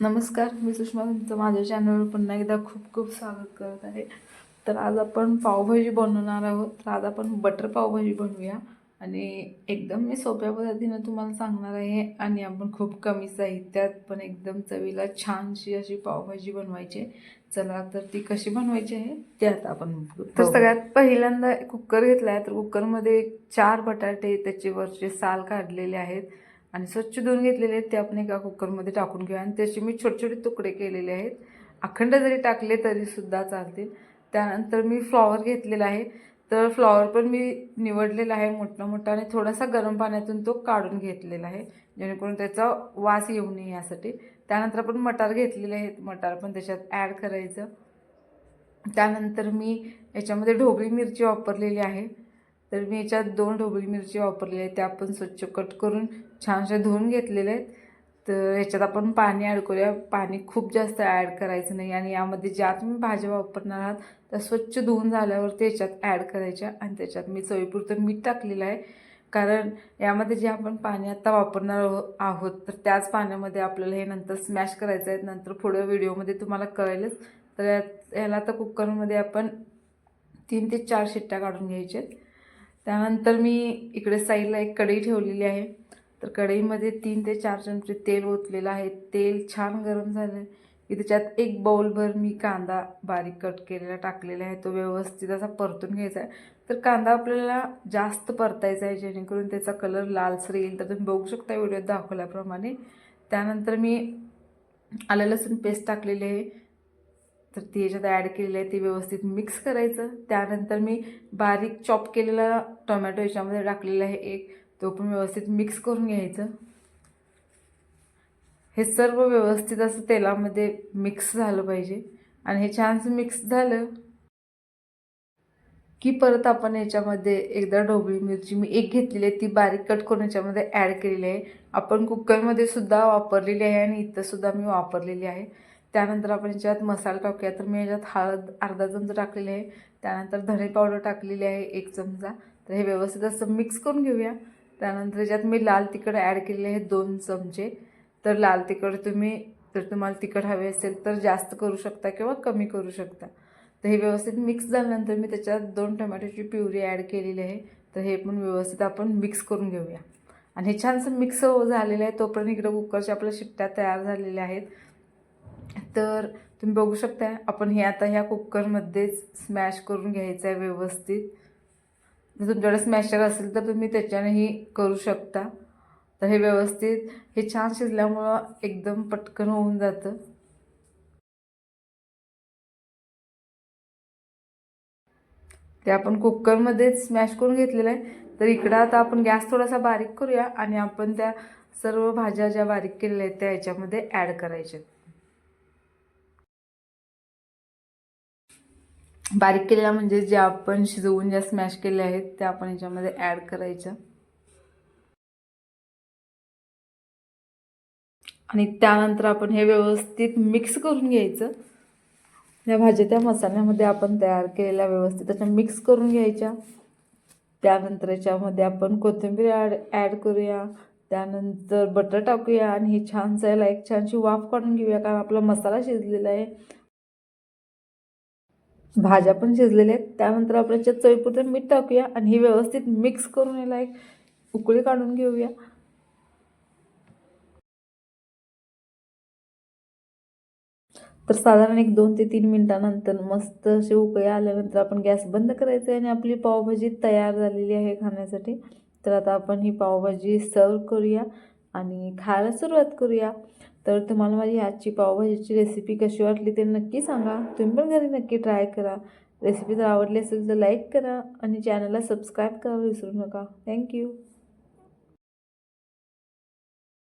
नमस्कार मी सुषमा तुमचं माझ्या चॅनलवर पुन्हा एकदा खूप खूप स्वागत करत आहे. तर आज आपण पावभाजी बनवणार आहोत. तर आज आपण बटर पावभाजी बनवूया. आणि एकदम मी सोप्या पद्धतीनं तुम्हाला सांगणार आहे आणि आपण खूप कमी साहित्यात पण एकदम चवीला छानशी अशी पावभाजी बनवायची आहे. चला तर ती कशी बनवायची आहे ते आता आपण. तर सगळ्यात पहिल्यांदा कुकर घेतला आहे तर कुकरमध्ये चार बटाटे त्याचे वरचे साल काढलेले आहेत. आणि स्वच्छ धुवून घेतलेले आहेत ते आपण एका कुकरमध्ये टाकून घेऊ आणि त्याचे मी छोटे छोटे तुकडे केलेले आहेत. अखंड जरी टाकले तरीसुद्धा चालतील. त्यानंतर मी फ्लॉवर घेतलेला आहे. तर फ्लॉवर पण मी निवडलेला आहे मोठा मोठा आणि थोडासा गरम पाण्यातून तो काढून घेतलेला आहे. जेणेकरून त्याचा वास येऊ नये यासाठी. त्यानंतर आपण मटार घेतलेले आहेत. मटार पण त्याच्यात ॲड करायचं. त्यानंतर मी याच्यामध्ये ढोबळी मिरची वापरलेली आहे. तर मी याच्यात दोन ढोबळी मिरची वापरलेली आहे त्या आपण स्वच्छ कट करून छानशा धुवून घेतलेल्या आहेत. तर ह्याच्यात आपण पाणी ॲड करूया. पाणी खूप जास्त ॲड करायचं नाही आणि यामध्ये ज्या तुम्ही भाज्या वापरणार आहात त्या स्वच्छ धुवून झाल्यावर ते याच्यात ॲड करायच्या आणि त्याच्यात मी चवीपुरतं मीठ टाकलेलं आहे. कारण यामध्ये जे आपण पाणी आता वापरणार आहो- आहोत तर त्याच पाण्यामध्ये आपल्याला हे नंतर स्मॅश करायचं आहे. नंतर पुढं व्हिडिओमध्ये तुम्हाला कळेलच. तर यात- याला आता कुकरमध्ये आपण तीन ते चार शिट्ट्या काढून घ्यायच्या आहेत. त्यानंतर मी इकडे साईडला एक कढई ठेवलेली आहे. तर कढईमध्ये तीन ते चार चमचे तेल ओतलेलं आहे. तेल छान गरम झालं आहे की त्याच्यात एक बाऊलभर मी कांदा बारीक कट केलेला टाकलेला आहे. तो व्यवस्थित असा परतून घ्यायचा आहे. तर कांदा आपल्याला जास्त परतायचा आहे जेणेकरून त्याचा कलर लालसर येईल. तर तुम्ही बघू शकता व्हिडिओत दाखवल्याप्रमाणे. त्यानंतर मी आलं लसूण पेस्ट टाकलेली आहे. तर ती याच्यात ॲड केलेली आहे ती व्यवस्थित मिक्स करायचं. त्यानंतर मी बारीक चॉप केलेला टोमॅटो याच्यामध्ये टाकलेला आहे एक. तो पण व्यवस्थित मिक्स करून घ्यायचं. हे सर्व व्यवस्थित असं तेलामध्ये मिक्स झालं पाहिजे. आणि हे छानसं मिक्स झालं की परत आपण याच्यामध्ये एकदा ढोबळी मिरची मी एक घेतलेली आहे ती बारीक कट करून याच्यामध्ये ॲड केलेली आहे. आपण कुकरमध्ये सुद्धा वापरलेली आहे आणि इथंसुद्धा मी वापरलेली आहे. त्यानंतर आपण याच्यात मसाला टाकूया. तर मी याच्यात हळद अर्धा चमचा टाकलेली आहे. त्यानंतर धणे पावडर टाकलेली आहे एक चमचा. तर हे व्यवस्थित असं मिक्स करून घेऊया. त्यानंतर याच्यात मी लाल तिखट ॲड केलेले आहे दोन चमचे. तर लाल तिखट तुम्ही जर तुम्हाला तिखट हवे असेल तर जास्त करू शकता किंवा कमी करू शकता. तर हे व्यवस्थित मिक्स झाल्यानंतर मी त्याच्यात दोन टमॅटोची प्युरी ॲड केलेली आहे. तर हे पण व्यवस्थित आपण मिक्स करून घेऊया. आणि हे छानसं मिक्स झालेलं आहे. तोपर्यंत इकडं कुकरच्या आपल्या शिट्ट्या तयार झालेल्या आहेत. तर तुम्ही बघू शकता आपण हे आता ह्या कुकरमध्येच स्मॅश करून घ्यायचं आहे व्यवस्थित. जर तुमच्याकडे स्मॅशर असेल तर तुम्ही त्याच्यानेही करू शकता. तर हे व्यवस्थित हे छान शिजल्यामुळं एकदम पटकन होऊन जातं. ते आपण कुकरमध्येच स्मॅश करून घेतलेलं आहे. तर इकडं आता आपण गॅस थोडासा बारीक करूया आणि आपण त्या सर्व भाज्या ज्या बारीक केलेल्या आहेत त्या याच्यामध्ये ॲड करायच्या. बारीक केलेल्या म्हणजे ज्या आपण शिजवून ज्या स्मॅश केल्या आहेत त्या आपण याच्यामध्ये ॲड करायच्या आणि त्यानंतर आपण हे व्यवस्थित मिक्स करून घ्यायचं. या भाज्या त्या मसाल्यामध्ये आपण तयार केलेल्या व्यवस्थित त्याच्या मिक्स करून घ्यायच्या. त्यानंतर याच्यामध्ये आपण कोथिंबीर ॲड ॲड करूया. त्यानंतर बटर टाकूया आणि हे छान याला एक छानशी वाफ काढून घेऊया कारण आपला मसाला शिजलेला आहे. भाज्या पण शिजलेल्या आहेत. त्यानंतर आपण याच्यात चवीपुरतं मीठ टाकूया आणि हे व्यवस्थित मिक्स करून याला एक उकळी काढून घेऊया. तर साधारण एक दोन ते तीन मिनटानंतर मस्त असे उकळी आल्यानंतर आपण गॅस बंद करायचं आहे आणि आपली पावभाजी तयार झालेली आहे खाण्यासाठी. तर आता आपण ही पावभाजी सर्व करूया आणि खायला सुरुवात करूया. तर तुम्हाला माझी आजची पावभाजीची रेसिपी कशी वाटली ते नक्की सांगा. तुम्ही पण घरी नक्की ट्राय करा. रेसिपी जर आवडली असेल तर लाईक करा आणि चॅनलला सबस्क्राईब करायला विसरू नका. थँक्यू